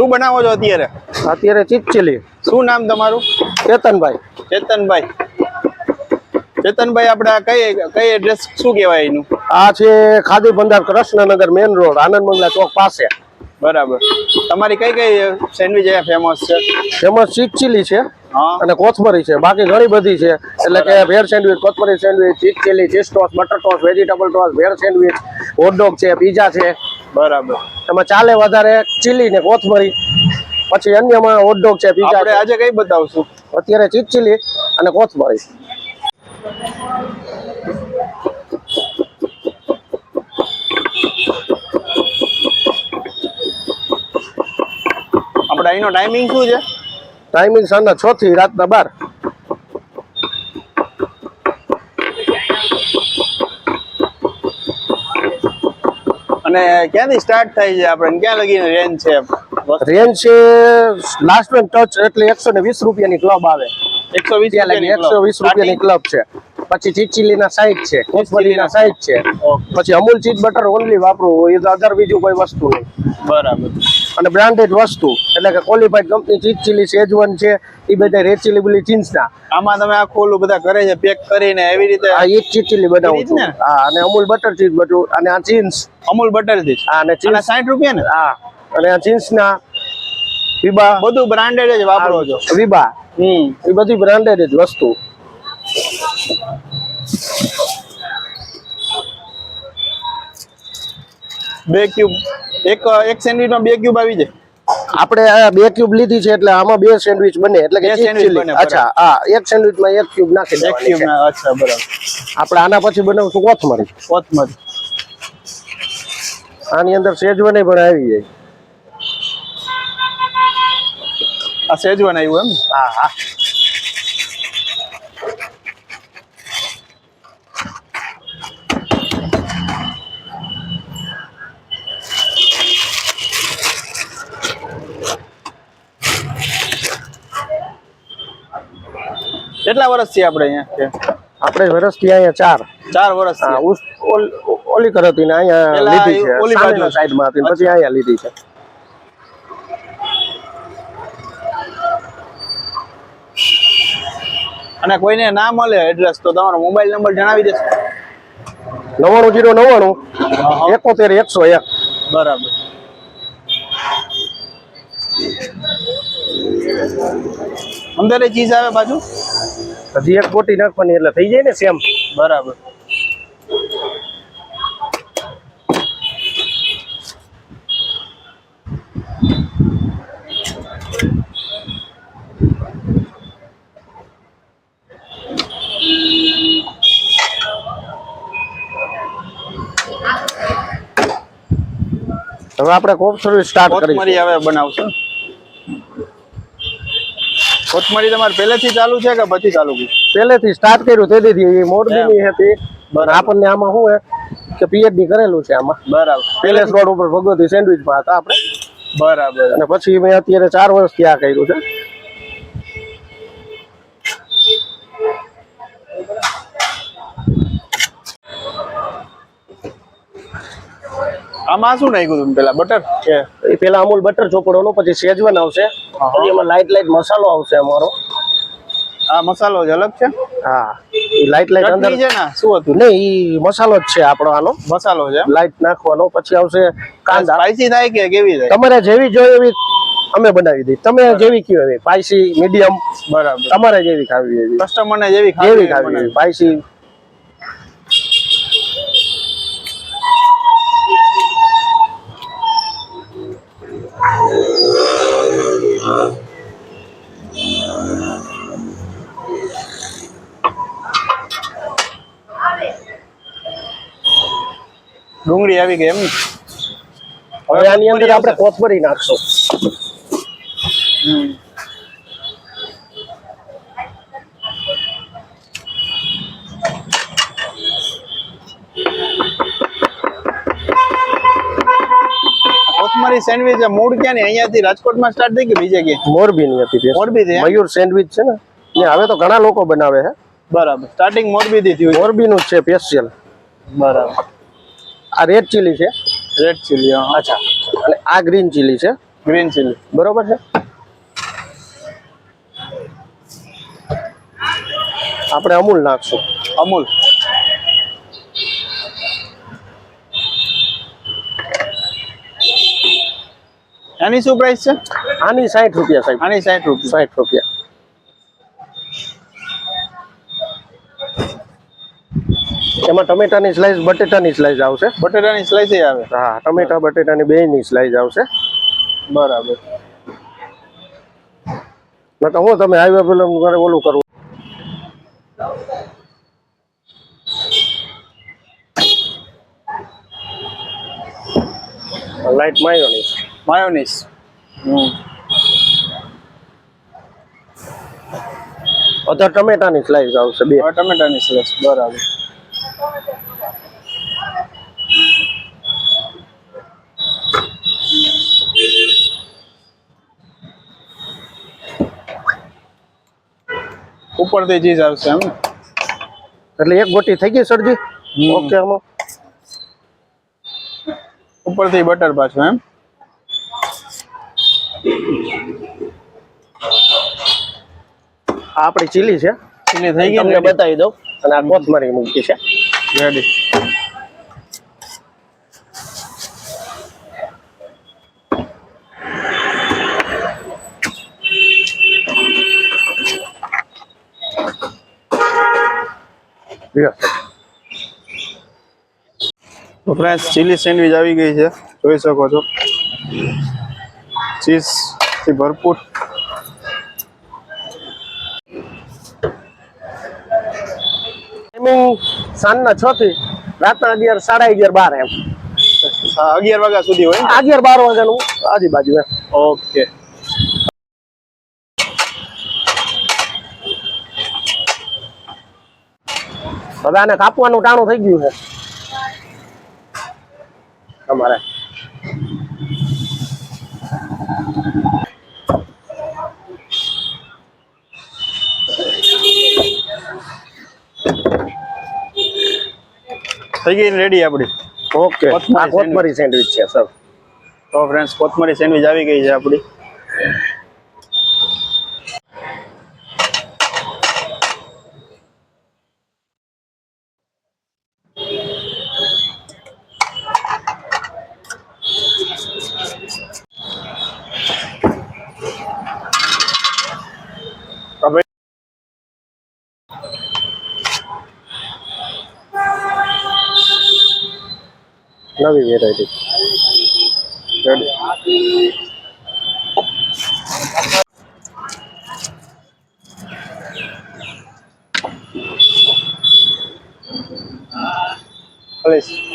શું બનાવો છો અત્યારે? અત્યારે ચીપચીલી શું નામ તમારું? ચેતનભાઈ. ચેતનભાઈ. ચેતનભાઈ આપણે આ કઈ કઈ એડ્રેસ શું કહેવાય એનું? આ છે ખાદી ભંડાર કૃષ્ણનગર મેન રોડ આનંદ મંગલા ચોક પાસે. બરાબર. તમારી કઈ કઈ સેન્ડવિચ અહીંયા ફેમસ છે? ફેમસ ચીપચીલી છે અને કોથમરી છે. બાકી ઘણી બધી છે. એટલે કે ભેળ સેન્ડવિચ કોથમરી sandwich cheese chilli cheese toast butter toast vegetable toast bhel sandwich hot dog છે પીઝા છે. બરાબર. એમાં ચાલે વધારે ચીલી ને કોથમરી પછી અન્યમાં હોટડોગ છે પીઝા આપણે આજે કઈ બતાવશું? અત્યારે ચીક ચીલી અને કોથમરી. આપણે અહીંનો ટાઈમિંગ શું છે? ટાઈમિંગ સાંજના છ થી રાતના બાર. અને ક્યાંથી સ્ટાર્ટ થાય છે આપણે? ક્યાં લગીને રેન્જ છે? રેન્જ છે લાસ્ટ વન ટચ એટલે એકસો ને વીસ રૂપિયાની ક્લબ આવે. એકસો વીસ એકસો વીસ રૂપિયાની ક્લબ છે. પછી ચીઝ ચીલીના સાઈઠ છે કોથમરીના સાઈઠ છે. પછી અમૂલ ચીજ બટર ઓનલી વાપરવું એ તો અધર બીજું કોઈ વસ્તુ નહીં. બરાબર. અને બ્રાન્ડેડ વસ્તુ. એટલે કે qualified company cheese chilli schezwan છે એ બધા રેડ ચીલી બુલી ચીન્સના આમાં તમે આખું ઓલું બધા કરે છે પેક કરીને એવી રીતે આ એ ચીજ ચીલી બનાવું છું. હા અને અમૂલ બટર ચીઝ બધું અને આ ચીન્સ અમૂલ બટરથી હા અને ચીન્સ સાઠ રૂપિયા ને? હા અને આ ચીન્સના વિબા બધું બ્રાન્ડેડ જ વાપરો છો? વિબા હમ. એ બધી બ્રાન્ડેડ જ વસ્તુ. બે ક્યુબ એક એક સેન્ડવિચમાં બે ક્યુબ આવી જાય. આપણે આ બે ક્યુબ લીધી છે એટલે આમાં બે સેન્ડવિચ બને એટલે કે અચ્છા હા એક સેન્ડવિચમાં એક ક્યુબ નાખી એક ક્યુબ અચ્છા બરાબર. આપણે આના પછી બનાવશું કોથમરી. કોથમરી. આની અંદર સેજવને પણ આવી જાય. આ સેજવાન આવ્યું એમ? હા હા. કેટલા વર્ષથી આપણે અહીંયા આપણે વર્ષથી અહીંયા ચાર. ચાર વર્ષ ઓલ- કરતી ને અહીંયા લીધી છે. ઓલી બાજુ. સાઈડમાં હતી પછી અહીંયા લીધી છે. અને કોઈને ના મળે એડ્રેસ તો તમારો મોબાઈલ નંબર જણાવી દેશો. નવ્વાણું જીરો નવ્વાણું એકોતેર એકસો એક. બરાબર. અંદર ચીજ આવે પાછું હજી એક ગોટી નાખવાની એટલે થઈ જાય ને સેમ. બરાબર. હવે આપણે કોપ સર્વિસ સ્ટાર્ટ કરી હવે બનાવશો. કોથમરી તમારે પહેલેથી ચાલુ છે કે પછી ચાલુ કરી પહેલેથી સ્ટાર્ટ કર્યું તેથી મોરબીની હતી. પણ આપણને આમાં શું હે કે પીએચડી કરેલું છે આમાં. બરાબર. પેલેસ રોડ ઉપર ભગવતી સેન્ડવિચમાં હતા આપણે. બરાબર. અને પછી મેં અત્યારે ચાર વર્ષથી આ કર્યું છે. આમાં શું નાખ્યું તમે પેલા? બટર એ પેલા અમૂલ બટર ચોપડોનો પછી સેજવન આવશે. પછી એમાં લાઈટ લાઈટ મસાલો આવશે અમારો. આ મસાલો જ અલગ છે? હા એ લાઈટ લાઈટ અંદર છે ને? શું હતું? નહીં એ મસાલો જ છે આપણો આનો. મસાલો છે લાઈટ નાખવાનો પછી આવશે કાંદા. સ્પાઈસી થાય કે કેવી થાય? તમારે જેવી જોઈએ એવી અમે બનાવી દઈએ. તમે જેવી કયો એવી? સ્પાઈસી મીડિયમ બરાબર. તમારે જેવી ખાવી એવી. કસ્ટમર ને જેવી જેવી ખાવી ખાવી સ્પાઈસી ડુંગળી આવી ગઈ એમ હવે આની અંદર આપણે કોથમરી નાખશું. કોથમરી સેન્ડવિચ મૂળ ક્યાં ને? અહીંયાથી રાજકોટમાં સ્ટાર્ટ થઈ કે બીજે કે મોરબી ની હતી મોરબી થી મયુર સેન્ડવિચ છે ને? ને હવે તો ઘણા લોકો બનાવે છે. બરાબર. સ્ટાર્ટિંગ મોરબીથી થયું મોરબી જ છે સ્પેશિયલ બરાબર. આ રેડ ચીલી છે. રેડ ચીલી અચ્છા. અને આ ગ્રીન ચીલી છે. ગ્રીન ચીલી બરોબર છે? આપણે અમૂલ નાખશું. અમૂલ. એની શું પ્રાઇસ છે? આની સાઠ રૂપિયા સાહેબ. આની સાઠ રૂપિયા. સાઠ રૂપિયા. એમાં ટમેટાની સ્લાઈસ બટેટાની સ્લાઈસ આવશે. બટેટાની સ્લાઇસ આવે. હા ટમેટા બટેટાની બેયની ની સ્લાઈસ આવશે. બરાબર. નકર હું તમે આવ્યા પેલા ઓલું કરવું લાઈટ માયોની માયોનીસ હમ અધર ટમેટાની સ્લાઈસ આવશે બે હવે ટમેટાની સ્લાઇસ બરાબર. ઉપરથી ચીઝ આવશે એમ ને? એટલે એક ગોટી થઈ ગઈ સરજી? હમ. ઓકે આમાં. ઉપરથી બટર પાછું એમ? આ આપણી ચીલી છે. ચીલી થઈ ગઈ તમને બતાવી દઉં. અને આ કોથમરી મૂકી છે. રેડી તો ફ્રેન્ડ્સ ચીલી સેન્ડવિચ આવી ગઈ છે. જોઈ શકો છો. ચીઝથી ભરપૂર. ટાઈમિંગ સાંજના છ થી રાતના અગિયાર સાડા અગિયાર બાર એમ. અગિયાર વાગ્યા સુધી હોય અગિયાર બાર વાગ્યાનું આજુબાજુ એમ. ઓકે. બધાને કાપવાનું ટાણું થઈ ગયું છે. તમારે થઈ ગઈ રેડી આપણી ઓકે. આ કોથમરી સેન્ડવિચ. છે સર. તો ફ્રેન્ડ્સ કોથમરી સેન્ડવિચ આવી ગઈ છે આપણી નવી વેરાયટી પ્લીઝ